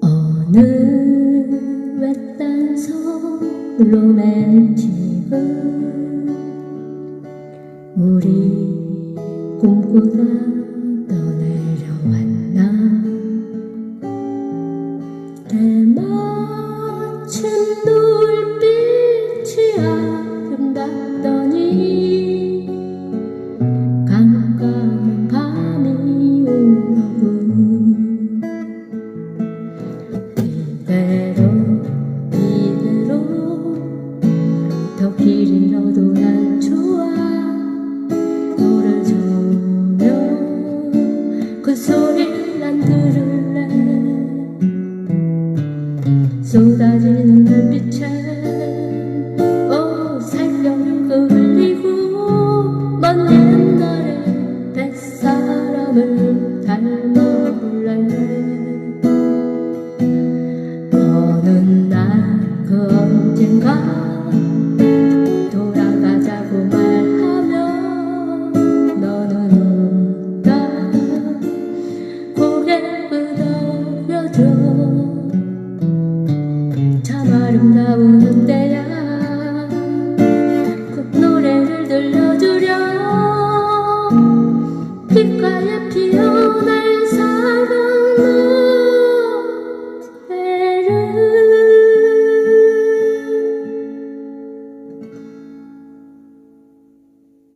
어느 외딴 섬 로맨틱은 우리 꿈꾸다 때마침 눈빛이 아름답더니 깜깜한 밤이 오로군 이대로 이대로 더길 잃어도 난 좋아 노를 저으며 닮아볼래? 어느 날 그 언젠가 아름다운 그때야. 그 노래를 들려주렴. 귓가에 피어난